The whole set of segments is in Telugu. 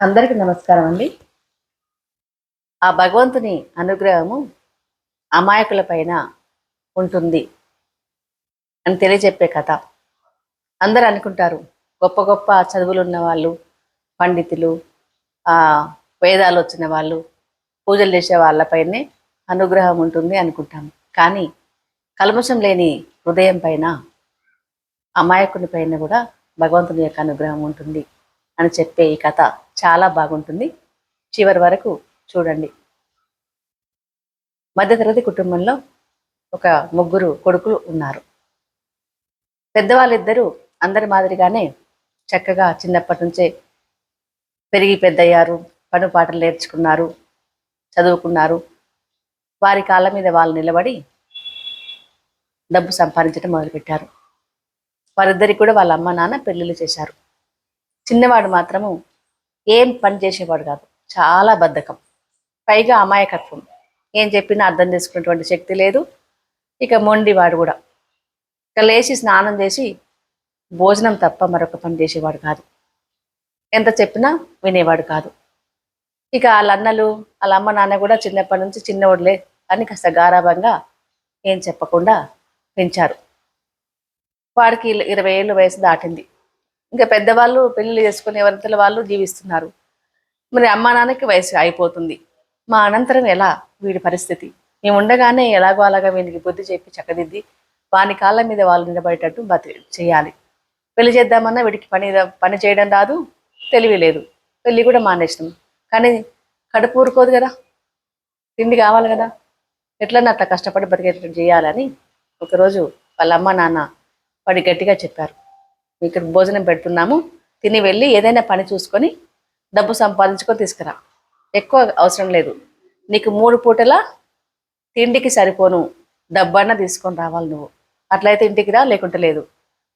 అందరికీ నమస్కారం అండి. ఆ భగవంతుని అనుగ్రహము అమాయకుల పైన ఉంటుంది అని తెలియజెప్పే కథ. అందరు అనుకుంటారు గొప్ప గొప్ప చదువులు ఉన్న వాళ్ళు పండితులు వేదాలు వచ్చిన వాళ్ళు పూజలు చేసే వాళ్ళపైనే అనుగ్రహం ఉంటుంది అనుకుంటాం. కానీ కల్మషం లేని హృదయం పైన అమాయకుని పైన కూడా భగవంతుని యొక్క అనుగ్రహం ఉంటుంది. అని చెప్పే ఈ కథ చాలా బాగుంటుంది. చివరి వరకు చూడండి. మధ్యతరగతి కుటుంబంలో ఒక ముగ్గురు కొడుకులు ఉన్నారు. పెద్దవాళ్ళిద్దరూ అందరి మాదిరిగానే చక్కగా చిన్నప్పటి నుంచే పెరిగి పెద్దయ్యారు పను పాటలు నేర్చుకున్నారు చదువుకున్నారు. వారి కాళ్ళ మీద వాళ్ళు నిలబడి డబ్బు సంపాదించడం మొదలుపెట్టారు. వారిద్దరికి కూడా వాళ్ళ అమ్మ నాన్న పెళ్ళిళ్ళు చేశారు. చిన్నవాడు మాత్రము ఏం పని చేసేవాడు కాదు. చాలా బద్ధకం. పైగా అమాయకత్వం. ఏం చెప్పినా అర్థం చేసుకునేటువంటి శక్తి లేదు. ఇక మొండివాడు కూడా. ఇక లేచి స్నానం చేసి భోజనం తప్ప మరొక పని చేసేవాడు కాదు. ఎంత చెప్పినా వినేవాడు కాదు. ఇక వాళ్ళ అన్నలు వాళ్ళ అమ్మ నాన్న కూడా చిన్నప్పటి నుంచి చిన్నవాడులే అని కాస్త గారాభంగా ఏం చెప్పకుండా పెంచారు. వాడికి ఇరవై ఏళ్ళు వయసు దాటింది. ఇంకా పెద్దవాళ్ళు పెళ్ళి చేసుకునే వరంతల వాళ్ళు జీవిస్తున్నారు. మరి అమ్మా నాన్నకి వయసు అయిపోతుంది. మా అనంతరం ఎలా వీడి పరిస్థితి? మేము ఉండగానే ఎలాగో అలాగా వీనికి బుద్ధి చెప్పి చక్కదిద్ది వాని కాళ్ళ మీద వాళ్ళు నిలబడేటట్టు బతి చేయాలి. పెళ్ళి చేద్దామన్నా వీడికి పని పని చేయడం రాదు తెలివి లేదు. పెళ్ళి కూడా మానేసినాం. కానీ కడుపు ఊరుకోదు కదా. తిండి కావాలి కదా. ఎట్లన్నా అట్లా కష్టపడి బతికేటట్టు చేయాలని ఒకరోజు వాళ్ళ అమ్మ నాన్న వాడి గట్టిగా చెప్పారు. మీకు భోజనం పెడుతున్నాము. తిని వెళ్ళి ఏదైనా పని చూసుకొని డబ్బు సంపాదించుకొని తీసుకురా. ఎక్కువ అవసరం లేదు. నీకు మూడు పూటల తిండికి సరిపోను. డబ్బన్నా తీసుకొని రావాలి నువ్వు. అట్లయితే ఇంటికి రా లేకుంటే లేదు.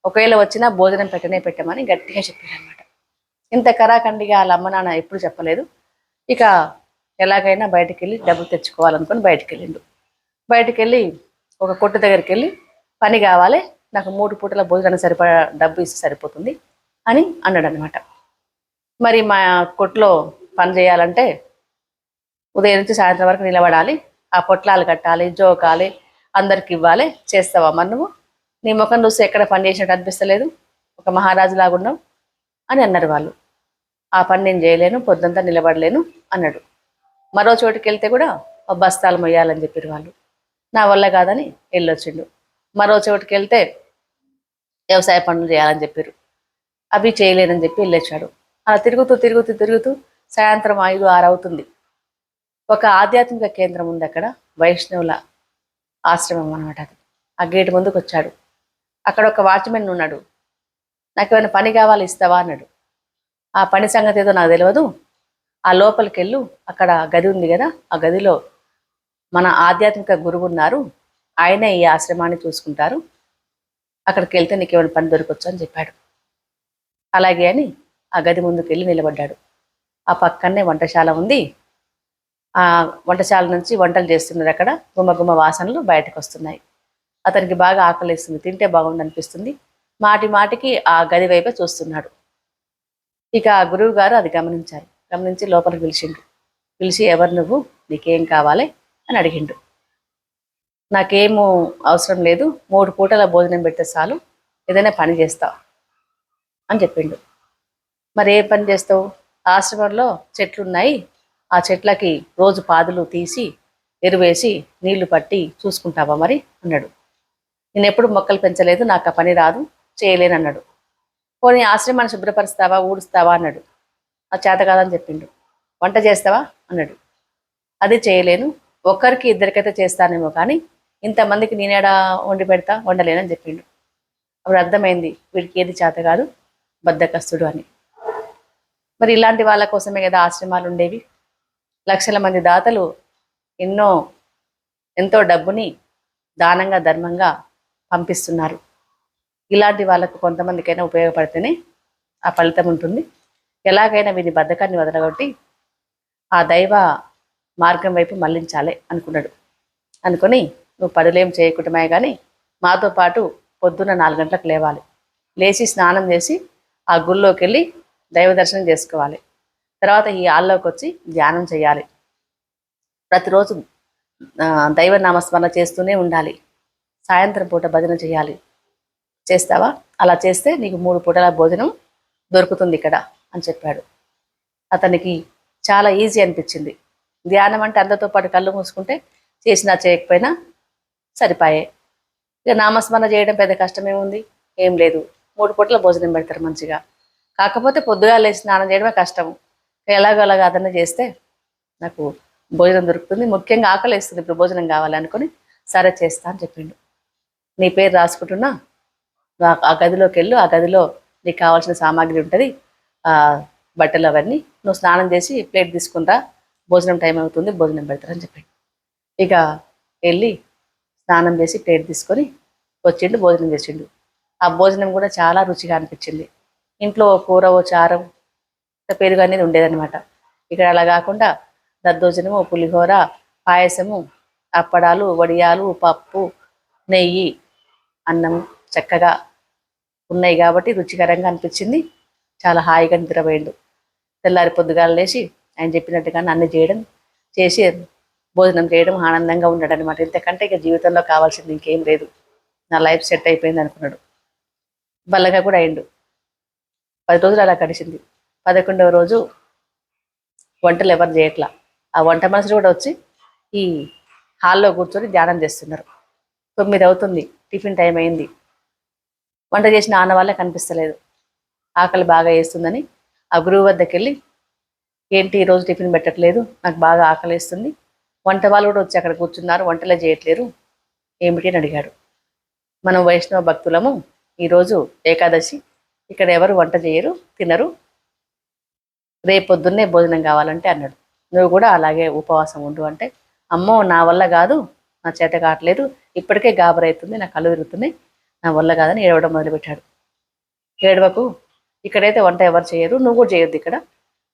ఒకవేళ వచ్చినా భోజనం పెట్టనే పెట్టమని గట్టిగా చెప్పారు ఇంత కరాఖండిగా వాళ్ళ అమ్మ నాన్న ఎప్పుడు చెప్పలేదు. ఇక ఎలాగైనా బయటకు వెళ్ళి డబ్బు తెచ్చుకోవాలనుకొని బయటికి వెళ్ళిండు బయటికి వెళ్ళి ఒక కొట్టు దగ్గరికి వెళ్ళి పని కావాలి. నాకు మూడు పూటల భోజనానికి సరిపడా డబ్బు ఇస్తే సరిపోతుంది అని అన్నాడు అనమాట మరి మా కొట్లో పని చేయాలంటే ఉదయం నుంచి సాయంత్రం వరకు నిలబడాలి ఆ పొట్లాలు కట్టాలి జోకాలి అందరికి ఇవ్వాలి చేస్తావా మరి నువ్వు? నీ ముఖం చూస్తే ఎక్కడ పని చేసినట్టు అనిపిస్తలేదు? ఒక మహారాజులాగున్నావు అని అన్నారు వాళ్ళు. ఆ పని నేను చేయలేను పొద్దుంతా నిలబడలేను అన్నాడు. మరో చోటుకి వెళ్తే కూడా బస్తాలు మొయ్యాలని చెప్పారు వాళ్ళు. నా వల్ల కాదని వెళ్ళొచ్చిండు. మరో చోటుకి వెళ్తే వ్యవసాయ పనులు చేయాలని చెప్పారు. అవి చేయలేనని చెప్పి వెళ్ళొచ్చాడు. అలా తిరుగుతూ తిరుగుతూ తిరుగుతూ సాయంత్రం ఐదు ఆరు అవుతుంది. ఒక ఆధ్యాత్మిక కేంద్రం ఉంది అక్కడ వైష్ణవుల ఆశ్రమం అనమాట అది. ఆ గేట్ ముందుకు వచ్చాడు. అక్కడ ఒక వాచ్మెన్ ఉన్నాడు. నాకు ఏమైనా పని కావాలి ఇస్తావా? అన్నాడు. ఆ పని సంగతి ఏదో నాకు తెలియదు ఆ లోపలికి వెళ్ళు అక్కడ గది ఉంది కదా ఆ గదిలో మన ఆధ్యాత్మిక గురువు ఉన్నారు ఆయనే ఈ ఆశ్రమాన్ని చూసుకుంటారు. అక్కడికి వెళ్తే నీకు ఏమైనా పని దొరకొచ్చు అని చెప్పాడు. అలాగే అని ఆ గది ముందుకు వెళ్ళి నిలబడ్డాడు. ఆ పక్కనే వంటశాల ఉంది. ఆ వంటశాల నుంచి వంటలు చేస్తున్నారు అక్కడ. గుమ్మ గుమ్మ వాసనలు బయటకు వస్తున్నాయి అతనికి బాగా ఆకలిస్తుంది. తింటే బాగుండి అనిపిస్తుంది మాటి మాటికి ఆ గది వైపే చూస్తున్నాడు. ఇక ఆ గురువు గారు అది గమనించారు. గమనించి లోపలికి పిలిచిండు పిలిచి ఎవరు నువ్వు? నీకేం కావాలి? అని అడిగిండు. నాకేమో అవసరం లేదు. మూడు పూటల భోజనం పెడితే చాలు. ఏదైనా పని చేస్తా అని చెప్పిండు. మరి ఏ పని చేస్తావు? ఆశ్రమంలో చెట్లు ఉన్నాయి ఆ చెట్లకి రోజు పాదులు తీసి ఎరువేసి నీళ్ళు పట్టి చూసుకుంటావా మరి? అన్నాడు. నేను ఎప్పుడు మొక్కలు పెంచలేదు. నాకు ఆ పని రాదు. చేయలేను అన్నాడు. పోనీ ఆశ్రమాన్ని శుభ్రపరుస్తావా? ఊడుస్తావా? అన్నాడు. ఆ చేత కాదని చెప్పిండు. వంట చేస్తావా? అన్నాడు. అది చేయలేను. ఒక్కరికి ఇద్దరికైతే చేస్తానేమో కానీ ఇంతమందికి నేనేడా వండి పెడతా వండలేనని చెప్పిండు. అప్పుడు అర్థమైంది వీడికి ఏది చేత కాదు బద్దకస్తుడు అని. మరి ఇలాంటి వాళ్ళ కోసమే కదా ఆశ్రమాలు ఉండేవి. లక్షల మంది దాతలు ఎన్నో ఎంతో డబ్బుని దానంగా ధర్మంగా పంపిస్తున్నారు. ఇలాంటి వాళ్ళకు కొంతమందికైనా ఉపయోగపడితేనే ఆ ఫలితం ఉంటుంది. ఎలాగైనా వీని బద్ధకాన్ని వదలగొట్టి ఆ దైవ మార్గం వైపు మళ్ళించాలి అనుకున్నాడు. అనుకొని నువ్వు పనులేం చేయకుంటమే కానీ మాతో పాటు పొద్దున్న నాలుగు గంటలకు లేవాలి. లేచి స్నానం చేసి ఆ గుళ్ళోకి వెళ్ళి దైవ దర్శనం చేసుకోవాలి. తర్వాత ఈ ఆల్లోకి వచ్చి ధ్యానం చేయాలి. ప్రతిరోజు దైవ నామస్మరణ చేస్తూనే ఉండాలి. సాయంత్రం పూట భజన చేయాలి. చేస్తావా? అలా చేస్తే నీకు మూడు పూటల భోజనం దొరుకుతుంది ఇక్కడ అని చెప్పాడు. అతనికి చాలా ఈజీ అనిపించింది. ధ్యానం అంటే అందరితో పాటు కళ్ళు మూసుకుంటే చేసినా చేయకపోయినా సరిపాయే. ఇక నామస్మరణ చేయడం పెద్ద కష్టమేముంది? ఏం లేదు. మూడు పూటల భోజనం పెడతారు మంచిగా. కాకపోతే పొద్దుగా లేచి స్నానం చేయడమే కష్టం. ఎలాగో అలాగ అదన చేస్తే నాకు భోజనం దొరుకుతుంది. ముఖ్యంగా ఆకలి వేస్తుంది ఇప్పుడు భోజనం కావాలనుకుని సరే చేస్తా అని చెప్పిండు. నీ పేరు రాసుకుంటున్నా? ఆ- గదిలోకి వెళ్ళు. ఆ గదిలో నీకు కావాల్సిన సామాగ్రి ఉంటుంది. ఆ బట్టలు అవన్నీ. నువ్వు స్నానం చేసి ప్లేట్ తీసుకుంటా. భోజనం టైం అవుతుంది. భోజనం పెడతారని చెప్పాడు. ఇక వెళ్ళి స్నానం చేసి ప్లేట్ తీసుకొని వచ్చిండు భోజనం చేసిండు. ఆ భోజనం కూడా చాలా రుచిగా అనిపించింది. ఇంట్లో కూర ఓ చారం పెరుగు అనేది ఉండేదన్నమాట. ఇక్కడ అలా కాకుండా దద్దోజనము పులిహోర పాయసము అప్పడాలు వడియాలు పప్పు నెయ్యి అన్నం చక్కగా ఉన్నాయి కాబట్టి రుచికరంగా అనిపించింది. చాలా హాయిగా నిద్రపోయిండు. తెల్లారి పొద్దుగాల లేచి ఆయన చెప్పినట్టుగానే అన్ని చేయడం చేసి భోజనం చేయడం ఆనందంగా ఉన్నాడు అనమాట ఇంతకంటే ఇక జీవితంలో కావాల్సింది ఇంకేం లేదు. నా లైఫ్ సెట్ అయిపోయింది అనుకున్నాడు. బల్లగా కూడా అయిండు. పది రోజులు అలా గడిచింది. పదకొండవ రోజు వంటలు ఎవరు చేయట్లా. ఆ వంట మనుషులు కూడా వచ్చి ఈ హాల్లో కూర్చొని ధ్యానం చేస్తున్నారు. తొమ్మిది అవుతుంది. టిఫిన్ టైం అయింది. వంట చేసిన ఆన వాళ్ళే కనిపిస్తలేదు ఆకలి బాగా వేస్తుందని ఆ గురువు వద్దకు వెళ్ళి ఏంటి ఈ రోజు టిఫిన్ పెట్టట్లేదు? నాకు బాగా ఆకలి వేస్తుంది. వంట వాళ్ళు కూడా వచ్చి అక్కడ కూర్చున్నారు. వంటలే చేయట్లేరు. ఏమిటి అని అడిగాడు మనం వైష్ణవ భక్తులము. ఈరోజు ఏకాదశి. ఇక్కడ ఎవరు వంట చేయరు తినరు. రేపొద్దున్నే భోజనం కావాలంటే అన్నాడు. నువ్వు కూడా అలాగే ఉపవాసం ఉండు అంటే అమ్మో నా వల్ల కాదు. నా చేత కావట్లేదు. ఇప్పటికే గాబరైతుంది నా కళ్ళు తిరుగుతున్నాయి. నా వల్ల కాదని ఏడవడం మొదలుపెట్టాడు. ఏడవకు ఇక్కడైతే వంట ఎవరు చేయరు. నువ్వు కూడా చేయొద్దు ఇక్కడ.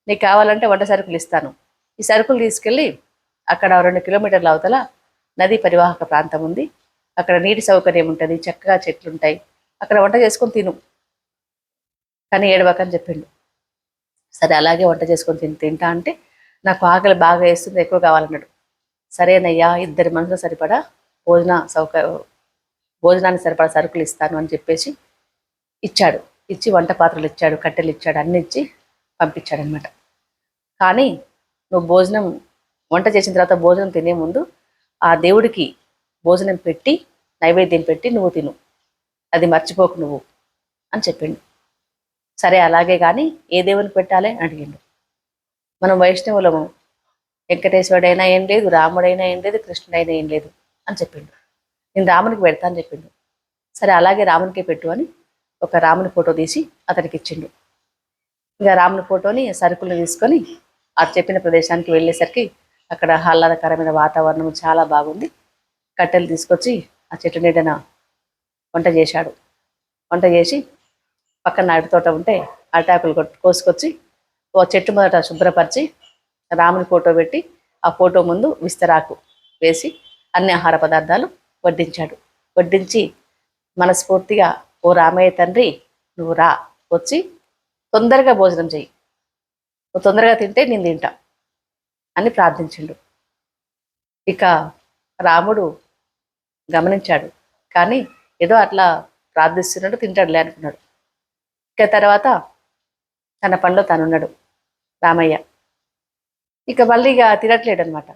నీకు కావాలంటే వంట సరుకులు ఇస్తాను. ఈ సరుకులు తీసుకెళ్ళి అక్కడ రెండు కిలోమీటర్ల అవతల నదీ పరివాహక ప్రాంతం ఉంది. అక్కడ నీటి సౌకర్యం ఉంటుంది చక్కగా చెట్లు ఉంటాయి అక్కడ వంట చేసుకొని తిను. కానీ ఏడవకని చెప్పిండు. సరే అలాగే వంట చేసుకొని తిని తింటా అంటే నాకు ఆకలి బాగా వేస్తుంది ఎక్కువ కావాలన్నాడు. సరేనయ్యా ఇద్దరి మనుషులు సరిపడా భోజన సౌకర్యం భోజనానికి సరిపడా సరుకులు ఇస్తాను అని చెప్పేసి ఇచ్చాడు. ఇచ్చి వంట పాత్రలు ఇచ్చాడు కట్టెలు ఇచ్చాడు అన్ని ఇచ్చి పంపించాడనమాట కానీ నువ్వు భోజనం వంట చేసిన తర్వాత భోజనం తినే ముందు ఆ దేవుడికి భోజనం పెట్టి నైవేద్యం పెట్టి నువ్వు తిను. అది మర్చిపోకు నువ్వు అని చెప్పిండు. సరే అలాగే కానీ ఏ దేవునికి పెట్టాలి అని అడిగిండు. మనం వైష్ణవులము. వెంకటేశ్వరుడైనా ఏం లేదు రాముడైనా ఏం లేదు కృష్ణుడైనా ఏం లేదు అని చెప్పిండు. నేను రామునికి పెడతా అని చెప్పిండు. సరే అలాగే రామునికే పెట్టు అని ఒక రాముని ఫోటో తీసి అతనికి ఇచ్చిండు. ఇంకా రాముని ఫోటోని సరుకులు తీసుకొని ఆ చెప్పిన ప్రదేశానికి వెళ్ళేసరికి అక్కడ ఆహ్లాదకరమైన వాతావరణం చాలా బాగుంది. కట్టెలు తీసుకొచ్చి ఆ చెట్టు నీడన వంట చేశాడు. వంట చేసి పక్కన అరటి తోట ఉంటే అరటాకులు కోసుకొచ్చి ఓ చెట్టు మొదట శుభ్రపరిచి రాముని ఫోటో పెట్టి ఆ ఫోటో ముందు విస్తరాకు వేసి అన్ని ఆహార పదార్థాలు వడ్డించాడు. వడ్డించి మనస్ఫూర్తిగా ఓ రామయ్య తండ్రి నువ్వు రా వచ్చి తొందరగా భోజనం చెయ్యి. నువ్వు తొందరగా తింటే నేను తింటా. అని ప్రార్థించిండు. ఇక రాముడు గమనించాడు. కానీ ఏదో అట్లా ప్రార్థిస్తున్నాడు తింటాడులే అనుకున్నాడు. ఇక తర్వాత తన పనిలో తనున్నాడు రామయ్య. ఇక మళ్ళీ ఇక తినట్లేడు అనమాట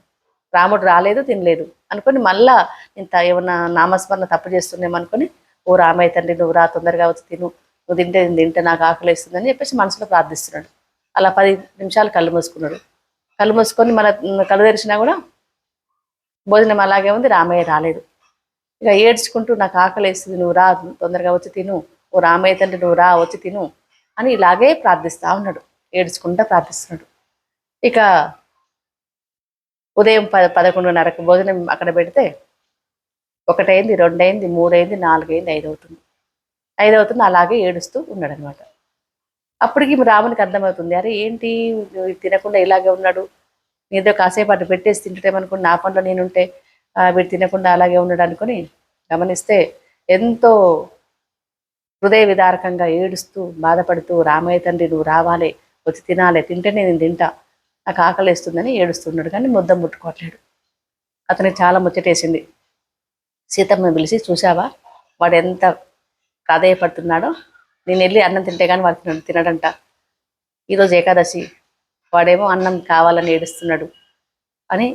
రాముడు రాలేదు తినలేదు అనుకొని మళ్ళా ఇంత ఏమన్నా నామస్మరణ తప్పు చేస్తున్నామనుకొని ఓ రామయ్య తండ్రి నువ్వు రా తొందరగా వచ్చి తిను. నువ్వు తింటే తింటే నాకు ఆకలి వేస్తుందని చెప్పేసి మనసులో ప్రార్థిస్తున్నాడు. అలా పది నిమిషాలు కళ్ళు మూసుకున్నాడు. కళ్ళు మూసుకొని మన కళ్ళు తెరిచినా కూడా భోజనం అలాగే ఉంది రామయ్య రాలేదు. ఇక ఏడ్చుకుంటూ నాకు ఆకలి వేస్తుంది నువ్వు రా తొందరగా వచ్చి తిను. ఓ రామయ్య తండ్రి నువ్వు రా వచ్చి తిను అని ఇలాగే ప్రార్థిస్తూ ఉన్నాడు ఏడ్చుకుంటూ ప్రార్థిస్తున్నాడు. ఇక ఉదయం పద పదకొండున్నరకు భోజనం అక్కడ పెడితే ఒకటైంది రెండైంది మూడైంది నాలుగైంది ఐదు అవుతుంది ఐదు అవుతుంది అలాగే ఏడుస్తూ ఉన్నాడు అనమాట అప్పటికి రామునికి అర్థమవుతుంది. అరే ఏంటి? తినకుండా ఇలాగే ఉన్నాడు. ఏదో కాసేపు అటు పెట్టేసి తింటేమనుకుని నా పనిలో నేనుంటే వీడు తినకుండా అలాగే ఉన్నాడు అనుకుని గమనిస్తే ఎంతో హృదయ విదారకంగా ఏడుస్తూ బాధపడుతూ రామయ్య తండ్రి నువ్వు రావాలి. వచ్చి తినాలి. తింటే నేను తింటా. నాకు ఆకలి వేస్తుందని ఏడుస్తున్నాడు. కానీ ముద్ద ముట్టుకోవట్లేడు అతనికి చాలా ముచ్చటేసింది. సీతమ్మ పిలిచి చూసావా వాడు ఎంత ప్రాధేయపడుతున్నాడో నేను వెళ్ళి అన్నం తింటే కానీ వాడు తినడంట. ఈరోజు ఏకాదశి వాడేమో అన్నం కావాలని ఏడుస్తున్నాడు అని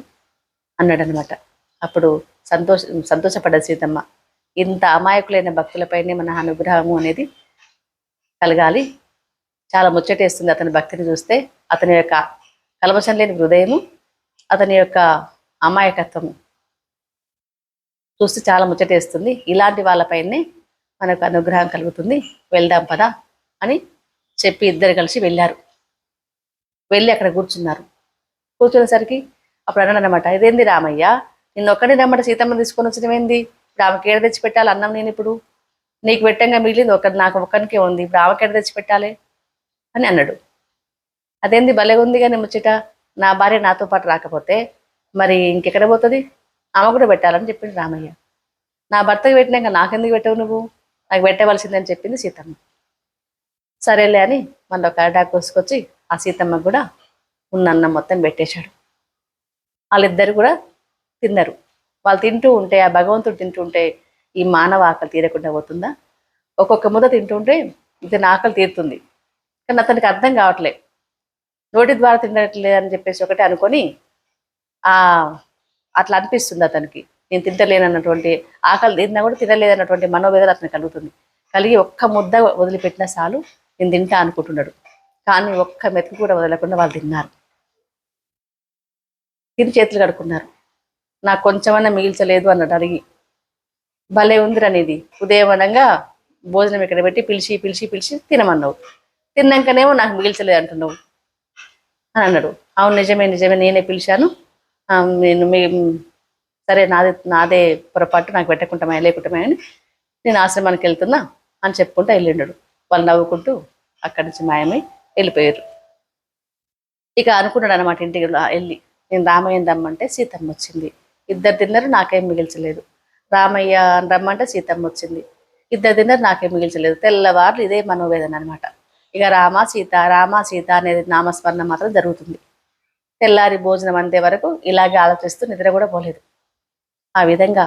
అన్నాడనమాట అప్పుడు సంతోష సంతోషపడ్డ సీతమ్మ. ఇంత అమాయకులైన భక్తులపైనే మన అనుగ్రహము అనేది కలగాలి. చాలా ముచ్చటేస్తుంది అతని భక్తిని చూస్తే. అతని యొక్క కల్మషం లేని హృదయము అతని యొక్క అమాయకత్వము చూస్తే చాలా ముచ్చటేస్తుంది. ఇలాంటి వాళ్ళపైనే మనకు అనుగ్రహం కలుగుతుంది. వెళ్దాం పదా అని చెప్పి ఇద్దరు కలిసి వెళ్ళారు. వెళ్ళి అక్కడ కూర్చున్నారు. కూర్చునేసరికి అప్పుడు అన్నాడు అనమాట ఇదేంది రామయ్య? నిన్న ఒక్కడే రమ్మట సీతమ్మ తీసుకొని వచ్చినవేంది ఇప్పుడు ఏడ తెచ్చి పెట్టాలి అన్నం నేను ఇప్పుడు? నీకు పెట్టంగా మిగిలింది ఒకటి నాకు ఒక్కరికే ఉంది. ఇప్పుడు ఆమెకి ఏడ తెచ్చి పెట్టాలి? అని అన్నాడు. అదేంది భలే ఉంది కానీ ముచ్చట? నా భార్య నాతో పాటు రాకపోతే మరి ఇంకెక్కడ పోతుంది? ఆమె కూడా పెట్టాలని చెప్పింది రామయ్య. నా భర్తకి పెట్టినాక నాకెందుకు పెట్టవు నువ్వు? నాకు పెట్టవలసిందని చెప్పింది సీతమ్మ. సరేలే అని మళ్ళీ ఒక అరటాకు కోసుకొచ్చి ఆ సీతమ్మ కూడా ఉన్న అన్నం మొత్తం పెట్టేశాడు. వాళ్ళిద్దరు కూడా తిన్నారు. వాళ్ళు తింటూ ఉంటే ఆ భగవంతుడు తింటూ ఉంటే ఈ మానవ ఆకలి తీరకుండా పోతుందా? ఒక్కొక్క ముద్ద తింటుంటే ఇతని ఆకలి తీరుతుంది. కానీ అతనికి అర్థం కావట్లే. నోటి ద్వారా తినట్లేదు అని చెప్పేసి ఒకటి అనుకొని అట్లా అనిపిస్తుంది అతనికి. నేను తింటలేనన్నటువంటి ఆకలి తిన్నా కూడా తినలేదన్నటువంటి మనోవేదన అతను కలుగుతుంది. కలిగి ఒక్క ముద్ద వదిలిపెట్టిన చాలు నేను తింటా అనుకుంటున్నాడు. కానీ ఒక్క మెతుకు కూడా వదలకుండా వాళ్ళు తిన్నారు. తిని చేతులు కడుక్కున్నారు. నాకు కొంచెమన్నా మిగిల్చలేదు అన్నాడు అడిగి భలే ఉందిరా అనేది ఉదయం అనగా భోజనం ఇక్కడ పెట్టి పిలిచి పిలిచి పిలిచి తినమన్నావు. తిన్నాకనేమో నాకు మిగిల్చలేదు అంటున్నావు అని అన్నాడు. అవును నిజమే నిజమే. నేనే పిలిచాను. నేను సరే నాదే నాదే పొరపాటు నాకు పెట్టకుంటామా లేకుంటామా అని నేను ఆశ్రమానికి వెళ్తున్నా అని చెప్పుకుంటూ వెళ్ళిండడు వాళ్ళు నవ్వుకుంటూ అక్కడి నుంచి మాయమై వెళ్ళిపోయారు. ఇక అనుకున్నాడు అనమాట ఇంటికి వెళ్ళి. నేను రామయ్య రమ్మంటే సీతమ్మ వచ్చింది. ఇద్దరు తిన్నారు నాకేం మిగిల్చలేదు. రామయ్య అని రమ్మంటే సీతమ్మ వచ్చింది. ఇద్దరు తిన్నారు నాకేం మిగిల్చలేదు. తెల్లవారులు ఇదే మనోవేదన అనమాట ఇక రామ సీత రామ సీత అనేది నామస్మరణ మాత్రం జరుగుతుంది. తెల్లారి భోజనం అంతే వరకు ఇలాగే ఆలోచిస్తూ నిద్ర కూడా పోలేదు. ఆ విధంగా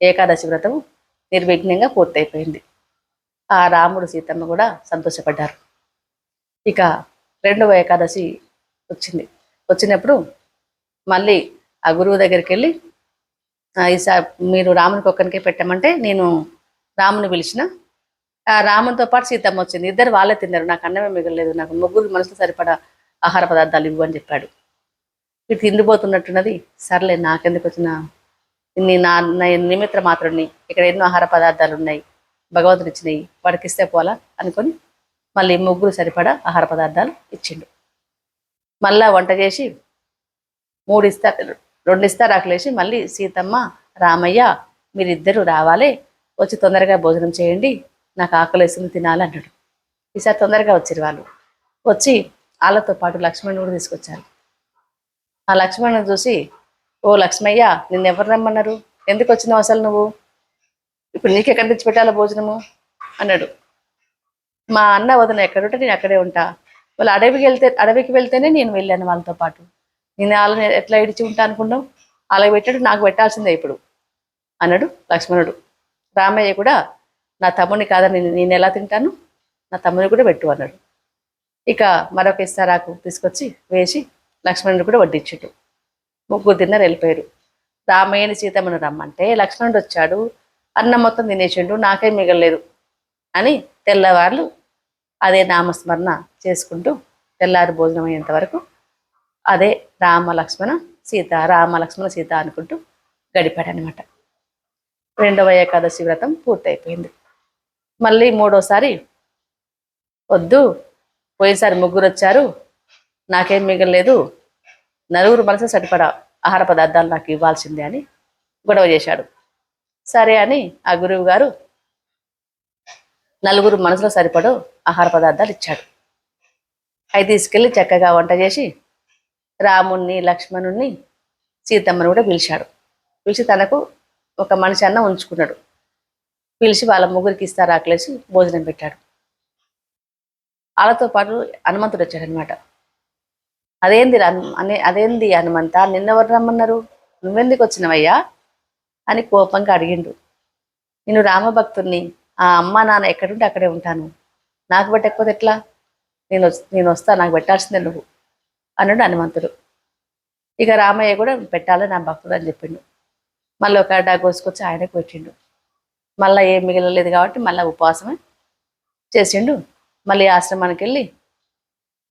ఏకాదశి వ్రతం నిర్విఘ్నంగా పూర్తయిపోయింది. ఆ రాముడు సీతమ్మ కూడా సంతోషపడ్డారు. ఇక రెండవ ఏకాదశి వచ్చింది. వచ్చినప్పుడు మళ్ళీ ఆ గురువు దగ్గరికి వెళ్ళి "ఆ, ఈసా మీరు రామునికి ఒక్కరికే పెట్టమంటే నేను రాముని పిలిచిన. ఆ రామునితో పాటు సీతమ్మ వచ్చింది. ఇద్దరు వాళ్ళే తిన్నారు. నాకు అన్నమే మిగలలేదు. నాకు ముగ్గురు మనసులో సరిపడా ఆహార పదార్థాలు ఇవ్వు అని చెప్పాడు. ఇటు తిండిపోతున్నట్టున్నది. సర్లే నాకెందుకు వచ్చిన నీ నా నిమిత్ర మాత్రుడిని ఇక్కడ ఎన్నో ఆహార పదార్థాలు ఉన్నాయి. భగవంతుడు ఇచ్చినాయి వాడికి ఇస్తే పోలా అనుకొని మళ్ళీ ముగ్గురు సరిపడా ఆహార పదార్థాలు ఇచ్చిండు. మళ్ళా వంట చేసి మూడు ఇస్తా రెండు ఇస్తారు ఆకలేసి మళ్ళీ సీతమ్మ రామయ్య మీరిద్దరూ రావాలి. వచ్చి తొందరగా భోజనం చేయండి. నాకు ఆకలేసుకుని తినాలి అన్నాడు. ఈసారి తొందరగా వచ్చారు వాళ్ళు. వచ్చి వాళ్ళతో పాటు లక్ష్మణ్ కూడా తీసుకొచ్చారు. ఆ లక్ష్మణ్ చూసి ఓ లక్ష్మయ్య నిన్న ఎవరు రమ్మన్నారు? ఎందుకు వచ్చినావు అసలు నువ్వు? ఇప్పుడు నీకెక్కడ తెచ్చి పెట్టాలా భోజనము? అన్నాడు. మా అన్న వదిన ఎక్కడుంటే నేను అక్కడే ఉంటా. వాళ్ళు అడవికి వెళ్తే అడవికి వెళ్తేనే నేను వెళ్ళాను వాళ్ళతో పాటు. నేను వాళ్ళని ఎట్లా ఇడిచి ఉంటా అనుకున్నావు? అలా పెట్టాడు నాకు పెట్టాల్సిందే ఇప్పుడు అన్నాడు లక్ష్మణుడు. రామయ్య కూడా నా తమ్ముని కాదని నేను- నేను ఎలా తింటాను? నా తమ్ముని కూడా పెట్టు అన్నాడు. ఇక మరొక ఇస్తారాకు తీసుకొచ్చి వేసి లక్ష్మణుడు కూడా వడ్డించుడు. ముగ్గురు తిన్నారు వెళ్ళిపోయారు. రామయ్యని సీతమ్మను రమ్మంటే లక్ష్మణుడు వచ్చాడు. అన్నం మొత్తం తినేసిండు నాకేం మిగలలేదు అని తెల్లవార్లు అదే నామస్మరణ చేసుకుంటూ తెల్లారి భోజనం అయ్యేంత వరకు అదే రామ లక్ష్మణ సీత రామ లక్ష్మణ సీత అనుకుంటూ గడిపాడనమాట రెండవ ఏకాదశి వ్రతం పూర్తయిపోయింది. మళ్ళీ మూడోసారి వద్దు పోయినసారి ముగ్గురు వచ్చారు నాకేం మిగలలేదు నలుగురు మనసు సరిపడా ఆహార పదార్థాలు నాకు ఇవ్వాల్సిందే అని గొడవ చేశాడు. సరే అని ఆ గురువు గారు నలుగురు మనసులో సరిపడు ఆహార పదార్థాలు ఇచ్చాడు. అవి తీసుకెళ్ళి చక్కగా వంట చేసి రాముణ్ణి లక్ష్మణుణ్ణి సీతమ్మని కూడా పిలిచాడు. పిలిచి తనకు ఒక మనిషి అన్న ఉంచుకున్నాడు. పిలిచి వాళ్ళ ముగ్గురికి ఇస్తారు ఆకలేసి భోజనం పెట్టాడు. వాళ్ళతో పాటు హనుమంతుడు వచ్చాడనమాట అదేంది అనే అదేంది హనుమంత? నిన్నెవరు రమ్మన్నారు? నువ్వెందుకు వచ్చినవయ్యా? అని కోపంగా అడిగిండు. నేను రామభక్తుడిని ఆ అమ్మ నాన్న ఎక్కడుంటే అక్కడే ఉంటాను. నాకు పెట్టకపోతే ఎట్లా? నేను నేను వస్తా నాకు పెట్టాల్సిందే నువ్వు అన్నాడు హనుమంతుడు. ఇక రామయ్య కూడా పెట్టాలని నా భక్తుడు అని చెప్పిండు. మళ్ళీ ఒక అడ్డా కోసుకొచ్చి ఆయనకు పెట్టిండు మళ్ళీ ఏం మిగిలలేదు కాబట్టి మళ్ళీ ఉపవాసమే చేసిండు. మళ్ళీ ఆశ్రమానికి వెళ్ళి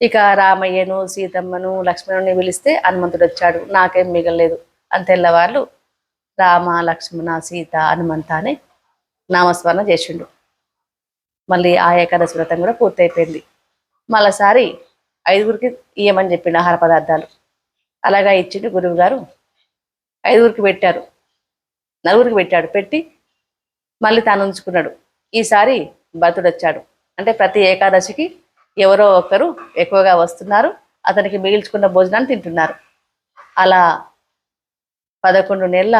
ఇక రామయ్యను సీతమ్మను లక్ష్మణుని పిలిస్తే హనుమంతుడు వచ్చాడు నాకేం మిగలలేదు. అని తెల్లవాళ్ళు రామ లక్ష్మణ సీత హనుమంత అని నామస్మరణ చేసిండు. మళ్ళీ ఆ ఏకాదశి వ్రతం కూడా పూర్తయిపోయింది. మళ్ళీసారి ఐదుగురికి ఇయ్యమని చెప్పిండు ఆహార పదార్థాలు. అలాగా ఇచ్చిండు గురువు గారు ఐదుగురికి పెట్టారు. నలుగురికి పెట్టాడు. పెట్టి మళ్ళీ తాను ఉంచుకున్నాడు ఈసారి భరతుడు వచ్చాడు అంటే ప్రతి ఏకాదశికి ఎవరో ఒకరు ఎక్కువగా వస్తున్నారు అతనికి మిగిల్చుకున్న భోజనాన్ని తింటున్నారు. అలా పదకొండు నెలల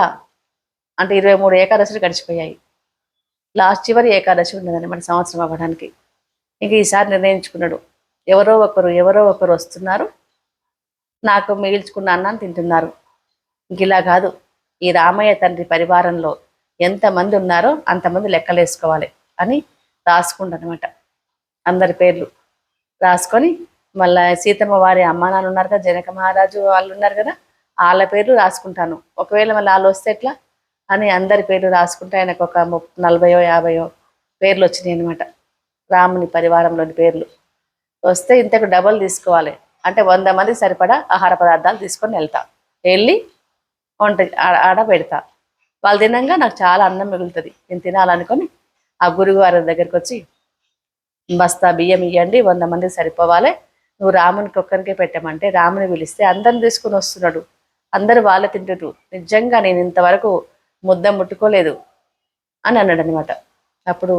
అంటే ఇరవై మూడు ఏకాదశులు గడిచిపోయాయి. లాస్ట్ చివరి ఏకాదశి ఉన్నదని మన సంవత్సరం అవ్వడానికి. ఇంక ఈసారి నిర్ణయించుకున్నాడు. ఎవరో ఒకరు ఎవరో ఒకరు వస్తున్నారు నాకు మిగిల్చుకున్న అన్నాన్ని తింటున్నారు. ఇంక ఇలా కాదు. ఈ రామయ్య తండ్రి పరివారంలో ఎంతమంది ఉన్నారో అంతమంది లెక్కలేసుకోవాలి అని రాసుకుండనమాట. అందరి పేర్లు. రాసుకొని మళ్ళీ సీతమ్మ వారి అమ్మా నాన్న ఉన్నారు కదా జనక మహారాజు వాళ్ళు ఉన్నారు కదా వాళ్ళ పేర్లు రాసుకుంటాను. ఒకవేళ మళ్ళీ వాళ్ళు వస్తే ఎట్లా? అని అందరి పేర్లు రాసుకుంటే ఆయనకు ఒక ముప్ నలభయో యాభయో పేర్లు వచ్చినాయి అనమాట రాముని పరివారంలోని పేర్లు. వస్తే ఇంతకు డబల్ తీసుకోవాలి. అంటే వంద మంది సరిపడా ఆహార పదార్థాలు తీసుకొని వెళ్తా. వెళ్ళి వంట ఆడ- ఆడ పెడతా. వాళ్ళు తినంగా నాకు చాలా అన్నం మిగులుతుంది. నేను తినాలనుకొని ఆ గురువు గారి దగ్గరికి వచ్చి బస్తా బియ్యం ఇవ్వండి వంద మందికి సరిపోవాలి. నువ్వు రామునికి ఒక్కరికే పెట్టమంటే రాముని పిలిస్తే అందరిని తీసుకుని వస్తున్నాడు. అందరు వాళ్ళే తింటున్నారు నిజంగా నేను ఇంతవరకు ముద్ద ముట్టుకోలేదు అని అన్నాడు అనమాట అప్పుడు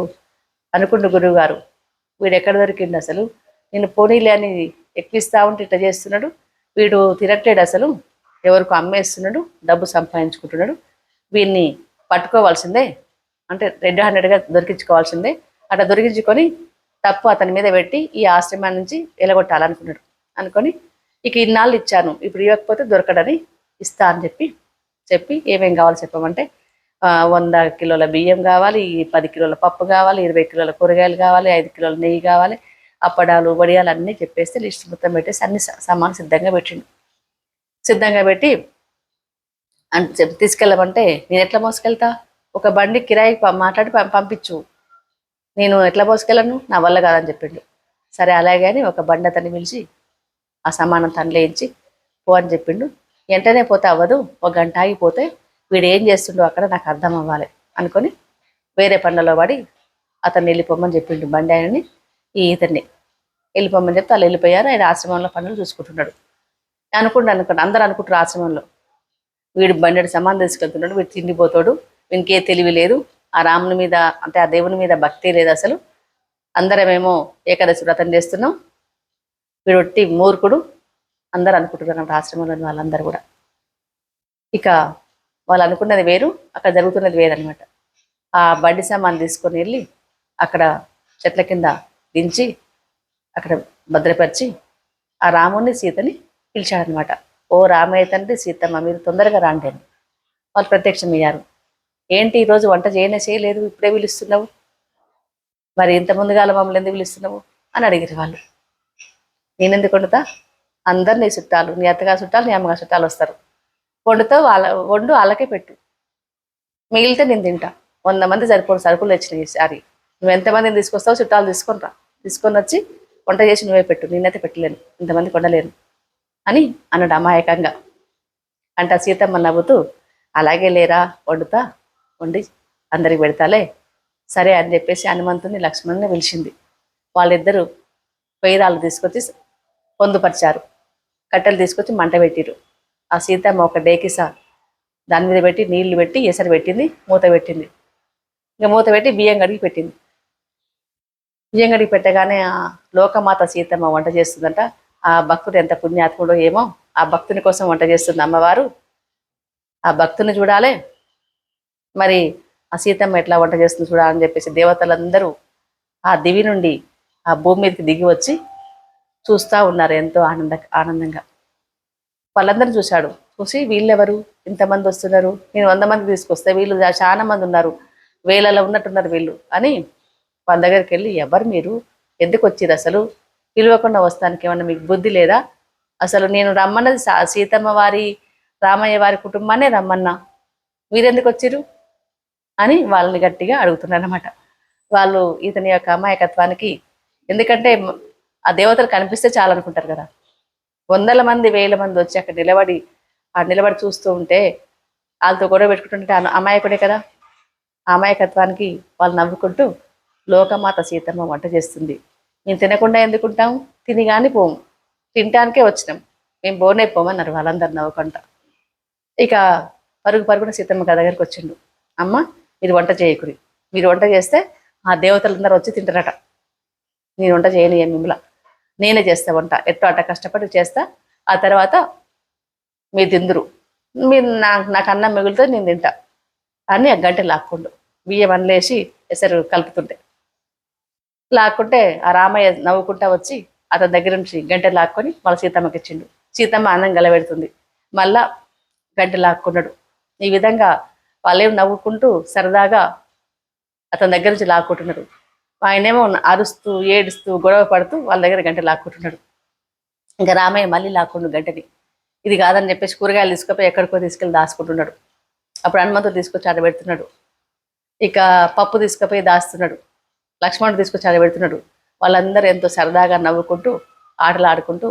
అనుకుంటు గురువు గారు వీడు ఎక్కడ దొరికిండు అసలు? నేను పోనీలే అని ఎక్కిస్తా ఉంటే ఇట్లా చేస్తున్నాడు. వీడు తినట్లేడు అసలు. ఎవరికి అమ్మేస్తున్నాడు డబ్బు సంపాదించుకుంటున్నాడు. వీడిని పట్టుకోవాల్సిందే. అంటే రెడ్ హండ్రెడ్గా దొరికించుకోవాల్సిందే. అట్లా దొరికించుకొని తప్పు అతని మీద పెట్టి ఈ ఆశ్రమం నుంచి ఎలగొట్టాలనుకున్నాడు. అనుకొని ఇక ఇన్నాళ్ళు ఇచ్చాను ఇప్పుడు ఇవ్వకపోతే దొరకడని ఇస్తా అని చెప్పి చెప్పి ఏమేం కావాలో చెప్పమంటే వంద కిలోల బియ్యం కావాలి ఈ పది కిలోల పప్పు కావాలి ఇరవై కిలోల కూరగాయలు కావాలి ఐదు కిలోల నెయ్యి కావాలి అప్పడాలు వడియాలు అన్నీ చెప్పేస్తే లిస్ట్ మొత్తం పెట్టేసి అన్ని సామాన్ సిద్ధంగా పెట్టిండు. సిద్ధంగా పెట్టి అని చెప్పి తీసుకెళ్ళమంటే నేను ఎట్లా మోసుకెళ్తా? ఒక బండి కిరాయికి మాట్లాడి పం- పంపించు. నేను ఎట్లా పోసుకెళ్ళను? నా వల్ల కాదని చెప్పిండు. సరే అలాగే అని ఒక బండి అతన్ని పిలిచి ఆ సమానం తనలేయించి పో అని చెప్పిండు. వెంటనే పోతే అవ్వదు ఒక గంట ఆగిపోతే వీడు ఏం చేస్తుండో అక్కడ నాకు అర్థం అవ్వాలి అనుకొని వేరే పనులలో పడి అతన్ని వెళ్ళిపోమని చెప్పిండు బండి ఆయనని ఈ ఇతన్ని. వెళ్ళిపోమని చెప్తే వాళ్ళు వెళ్ళిపోయారు. ఆయన ఆశ్రమంలో పనులు చూసుకుంటున్నాడు. అనుకుంటా అనుకోండి అందరు అనుకుంటారు ఆశ్రమంలో. వీడు బండి సమానం తీసుకెళ్తున్నాడు వీడు తిండిపోతాడు వీనికి ఏ తెలివి లేదు. ఆ రాముని మీద అంటే ఆ దేవుని మీద భక్తి లేదు అసలు. అందరమేమో ఏకాదశి వ్రతం చేస్తున్నాం. వీడు ఒట్టి మూర్ఖుడు అందరు అనుకుంటున్నారు అన్నమాట ఆశ్రమంలోని వాళ్ళందరూ కూడా. ఇక వాళ్ళు అనుకున్నది వేరు అక్కడ జరుగుతున్నది వేరు అనమాట ఆ బండి సామాన్ తీసుకొని వెళ్ళి అక్కడ చెట్ల కింద దించి అక్కడ భద్రపరిచి ఆ రాముని సీతని పిలిచాడనమాట ఓ రామయ్య తండ్రి సీతమ్మ మీరు తొందరగా రాండి వాళ్ళు ప్రత్యక్షమయ్యారు. ఏంటి ఈరోజు వంట చేయనే చేయలేదు ఇప్పుడే పిలుస్తున్నావు? మరి ఇంత ముందుగాల మమ్మల్ని ఎందుకు పిలుస్తున్నావు? అని అడిగారు వాళ్ళు. నేనెందుకు వండుతా? అందరు నీ చుట్టాలు నీ అత్తగా చుట్టాలు నీ అమ్మగా చుట్టాలు వస్తారు. వండుతో వాళ్ళ వండు వాళ్ళకే పెట్టు. మిగిలితే నేను తింటా. వంద మంది సరిపోడు సరుకులు తెచ్చినాయి ఈసారి నువ్వు ఎంతమందిని తీసుకొస్తావు చుట్టాలు తీసుకొని రా. తీసుకొని వచ్చి వంట చేసి నువ్వే పెట్టు. నేనైతే పెట్టలేను. ఇంతమంది కొండలేను అని అన్నాడు అమాయకంగా. అంటే ఆ సీతమ్మ నవ్వుతూ అలాగే లేరా? వండుతా? వండి అందరికి పెడతాలే. సరే అని చెప్పేసి హనుమంతుని లక్ష్మణుని పిలిచింది. వాళ్ళిద్దరూ పేదాలు తీసుకొచ్చి పొందుపరిచారు. కట్టెలు తీసుకొచ్చి మంట పెట్టిరు ఆ సీతమ్మ ఒక డేకిస దాని మీద పెట్టి నీళ్ళు పెట్టి ఎసరు పెట్టింది మూత పెట్టింది. ఇంకా మూత పెట్టి బియ్యం కడిగి పెట్టింది. బియ్యం కడిగి పెట్టగానే ఆ లోకమాత సీతమ్మ వంట చేస్తుందంట. ఆ భక్తుడు ఎంత పుణ్యాత్ముడో ఏమో. ఆ భక్తుని కోసం వంట చేస్తుంది అమ్మవారు. ఆ భక్తుని చూడాలి. మరి ఆ సీతమ్మ ఎట్లా వంట చేస్తుంది చూడాలని చెప్పేసి దేవతలందరూ ఆ దివి నుండి ఆ భూమి మీదకి దిగి వచ్చి చూస్తూ ఉన్నారు ఎంతో ఆనంద ఆనందంగా. వాళ్ళందరూ చూశాడు. చూసి వీళ్ళెవరు? ఇంతమంది వస్తున్నారు. నేను వంద మంది తీసుకొస్తే వీళ్ళు చాలా మంది ఉన్నారు. వేలలో ఉన్నట్టున్నారు వీళ్ళు అని వాళ్ళ దగ్గరికి వెళ్ళి ఎవరు మీరు? ఎందుకు వచ్చిర్రు అసలు? పిలవకుండా వస్తానికి ఏమన్నా మీకు బుద్ధి లేదా? అసలు నేను రమ్మన్నది సా- సీతమ్మ వారి రామయ్య వారి కుటుంబాన్నే రమ్మన్నా. మీరెందుకు వచ్చారు అని వాళ్ళని గట్టిగా అడుగుతున్నారు అనమాట వాళ్ళు ఇతని యొక్క అమాయకత్వానికి ఎందుకంటే ఆ దేవతలు కనిపిస్తే చాలా అనుకుంటారు కదా. వందల మంది వేల మంది వచ్చి అక్కడ నిలబడి ఆ నిలబడి చూస్తూ ఉంటే వాళ్ళతో గొడవ పెట్టుకుంటుంటే ఆ అమాయకుడే కదా. అమాయకత్వానికి వాళ్ళు నవ్వుకుంటూ లోకమాత సీతమ్మ వంట చేస్తుంది. మేము తినకుండా ఎందుకుంటాం తిని కానీ పోము తినటానికే వచ్చినాం. మేము బోనే పోమన్నారు వాళ్ళందరు నవ్వుకుంటా. ఇక పరుగు పరుగున సీతమ్మ గారి దగ్గరికి వచ్చిండు. అమ్మ మీరు వంట చేయకురి. మీరు వంట చేస్తే ఆ దేవతలందరూ వచ్చి తింటారట. నేను వంట చేయను ఏం మిమ్మల నేనే చేస్తా వంట. ఎట్టో అట్ట కష్టపడి చేస్తా ఆ తర్వాత మీరు తిందురు. మీరు నా నాకు అన్నం మిగులుతే నేను తింటా అని ఆ గంట లాక్కుండు. బియ్యం అన్లేసి ఎసరు కలుపుతుంటే. లాక్కుంటే ఆ రామయ్య నవ్వుకుంటా వచ్చి అతని దగ్గర నుంచి గంట లాక్కొని మళ్ళీ సీతమ్మకి ఇచ్చిండు. సీతమ్మ అన్నం గలబెడుతుంది. మళ్ళా గంట లాక్కున్నాడు. ఈ విధంగా వాళ్ళేం నవ్వుకుంటూ సరదాగా అతని దగ్గర నుంచి లాక్కుంటున్నారు. ఆయనేమో అరుస్తూ ఏడుస్తూ గొడవ పడుతూ వాళ్ళ దగ్గర గంట లాక్కుంటున్నాడు. ఇంకా రామయ్య మళ్ళీ లాక్కుండు గంటని. ఇది కాదని చెప్పేసి కూరగాయలు తీసుకుపోయి ఎక్కడికో తీసుకెళ్ళి దాచుకుంటున్నాడు. అప్పుడు హనుమంతుడు తీసుకొచ్చి ఆడబెడుతున్నాడు ఇక పప్పు తీసుకుపోయి దాస్తున్నాడు. లక్ష్మణుడు తీసుకొచ్చి ఆడబెడుతున్నాడు వాళ్ళందరూ ఎంతో సరదాగా నవ్వుకుంటూ ఆటలు ఆడుకుంటూ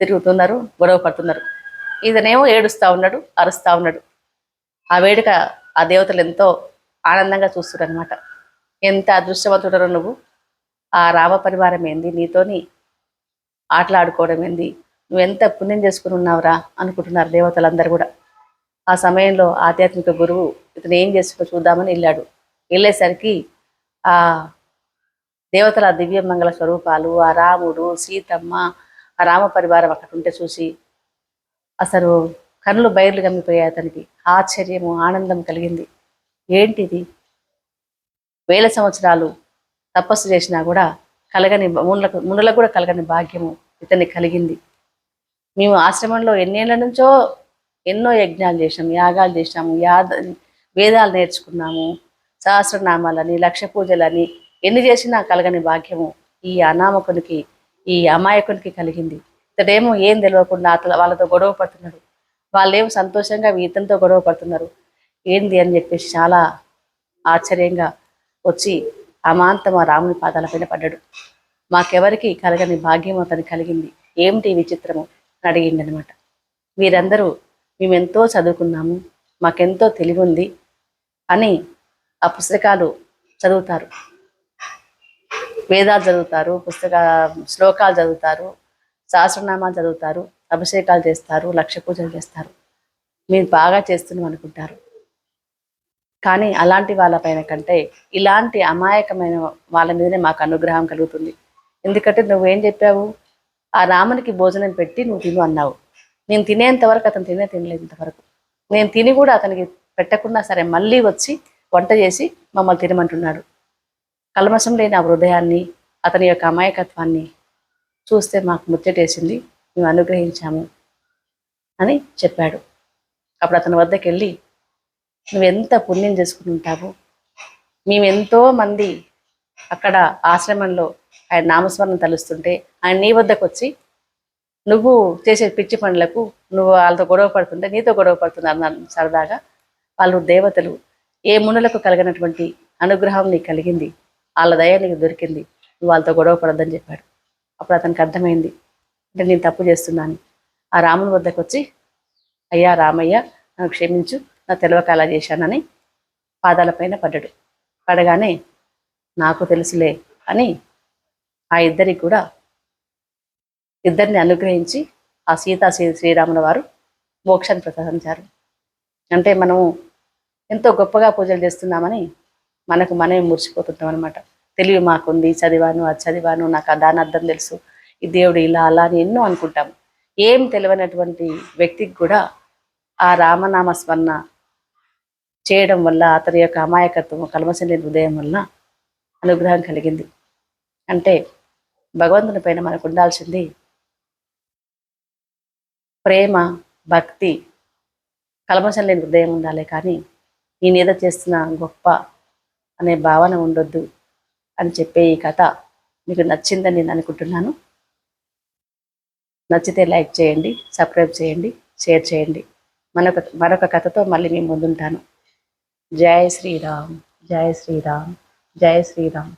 తిరుగుతున్నారు గొడవ పడుతున్నారు. ఇతనేమో ఏడుస్తా ఉన్నాడు అరుస్తూ ఉన్నాడు. ఆ వేడుక ఆ దేవతలు ఎంతో ఆనందంగా చూస్తున్నారు అనమాట ఎంత అదృష్టవంతుడరో నువ్వు. ఆ రామ పరివారం ఏంది? నీతోని ఆటలాడుకోవడం ఏంది? నువ్వెంత పుణ్యం చేసుకుని ఉన్నావురా అనుకుంటున్నారు దేవతలందరూ కూడా. ఆ సమయంలో ఆధ్యాత్మిక గురువు ఇతను ఏం చేస్తుందో చూద్దామని వెళ్ళాడు. వెళ్ళేసరికి ఆ దేవతల దివ్య మంగళ స్వరూపాలు ఆ రాముడు సీతమ్మ ఆ రామ పరివారం అక్కడ ఉంటే చూసి అసలు కన్నులు బయర్లు గమ్మిపోయాయి అతనికి. ఆశ్చర్యము ఆనందం కలిగింది. ఏంటిది? వేల సంవత్సరాలు తపస్సు చేసినా కూడా కలగని మునులకు మునులకు కూడా కలగని భాగ్యము ఇతన్ని కలిగింది. మేము ఆశ్రమంలో ఎన్నేళ్ళ నుంచో ఎన్నో యజ్ఞాలు చేసాము యాగాలు చేసాము యాద వేదాలు నేర్చుకున్నాము సహస్రనామాలని లక్ష పూజలని ఎన్ని చేసినా కలగని భాగ్యము ఈ అనామకునికి ఈ అమాయకునికి కలిగింది. ఇతడేమో ఏం తెలియకుండా అతను వాళ్ళతో గొడవ పడుతున్నాడు. వాళ్ళేం సంతోషంగా వీతలతో గొడవ పడుతున్నారు. ఏంది అని చెప్పేసి చాలా ఆశ్చర్యంగా వచ్చి అమాంతం ఆ రాముని పాదాలపైన పడ్డాడు. మాకెవరికి కలగని భాగ్యం అతను కలిగింది. ఏమిటి విచిత్రము? అని అడిగింది అనమాట వీరందరూ మేమెంతో చదువుకున్నాము మాకెంతో తెలివి ఉంది అని ఆ పుస్తకాలు చదువుతారు. వేదాలు చదువుతారు పుస్తక శ్లోకాలు చదువుతారు సహస్రనామాలు చదువుతారు. అభిషేకాలు చేస్తారు లక్ష పూజలు చేస్తారు. మీరు బాగా చేస్తున్నాం అనుకుంటారు. కానీ అలాంటి వాళ్ళపైన కంటే ఇలాంటి అమాయకమైన వాళ్ళ మీదనే మాకు అనుగ్రహం కలుగుతుంది. ఎందుకంటే నువ్వేం చెప్పావు? ఆ రామునికి భోజనం పెట్టి నువ్వు తిను అన్నావు. నేను తినేంత వరకు అతను తినే తినలేదు ఇంతవరకు. నేను తిని కూడా అతనికి పెట్టకుండా సరే మళ్ళీ వచ్చి వంట చేసి మమ్మల్ని తినమంటున్నాడు. కల్మషం లేని ఆ హృదయాన్ని అతని యొక్క అమాయకత్వాన్ని చూస్తే మాకు ముచ్చటేసింది. మేము అనుగ్రహించాము అని చెప్పాడు. అప్పుడు అతని వద్దకు వెళ్ళి నువ్వెంత పుణ్యం చేసుకుని ఉంటావు? మేమెంతో మంది అక్కడ ఆశ్రమంలో ఆయన నామస్మరణం తలుస్తుంటే ఆయన నీ వద్దకు వచ్చి నువ్వు చేసే పిచ్చి పనులకు నువ్వు వాళ్ళతో గొడవ పడుతుంటే నీతో గొడవ పడుతున్నారు సరదాగా. వాళ్ళు దేవతలు ఏ మునులకు కలిగినటువంటి అనుగ్రహం నీకు కలిగింది? వాళ్ళ దయ నీకు దొరికింది. నువ్వు వాళ్ళతో గొడవ పడద్దని చెప్పాడు. అప్పుడు అతనికి అర్థమైంది. అంటే నేను తప్పు చేస్తున్నాను. ఆ రాముని వద్దకు వచ్చి అయ్యా రామయ్య నన్ను క్షమించు నా తెలియక అలా చేశానని పాదాలపైన పడ్డాడు. పడగానే నాకు తెలుసులే అని ఆ ఇద్దరికి కూడా ఇద్దరిని అనుగ్రహించి ఆ సీతా శ్రీ శ్రీరాముల వారు మోక్షాన్ని ప్రసాదించారు. అంటే మనము ఎంతో గొప్పగా పూజలు చేస్తున్నామని మనకు మనమే మురిసిపోతుంటాం అనమాట తెలివి మాకుంది చదివాను అది చదివాను నాకు ఆ దాని అర్థం తెలుసు ఈ దేవుడు ఇలా అలా అని ఎన్నో అనుకుంటాం ఏం తెలియనటువంటి వ్యక్తికి కూడా ఆ రామనామ స్మరణ చేయడం వల్ల అతని యొక్క అమాయకత్వం కల్మసం హృదయం వల్ల అనుగ్రహం కలిగింది. అంటే భగవంతుని పైన మనకు ఉండాల్సింది ప్రేమ భక్తి కల్మషం లేని హృదయం ఉండాలి కానీ నేను ఏదో చేస్తున్న గొప్ప అనే భావన ఉండొద్దు అని చెప్పే ఈ కథ మీకు నచ్చిందని నేను అనుకుంటున్నాను. నచ్చితే లైక్ చేయండి సబ్స్క్రైబ్ చేయండి షేర్ చేయండి. మరొక మరొక కథతో మళ్ళీ మేము ముందుంటాను. జయ శ్రీరామ్ జయ శ్రీరామ్ జయ శ్రీరామ్.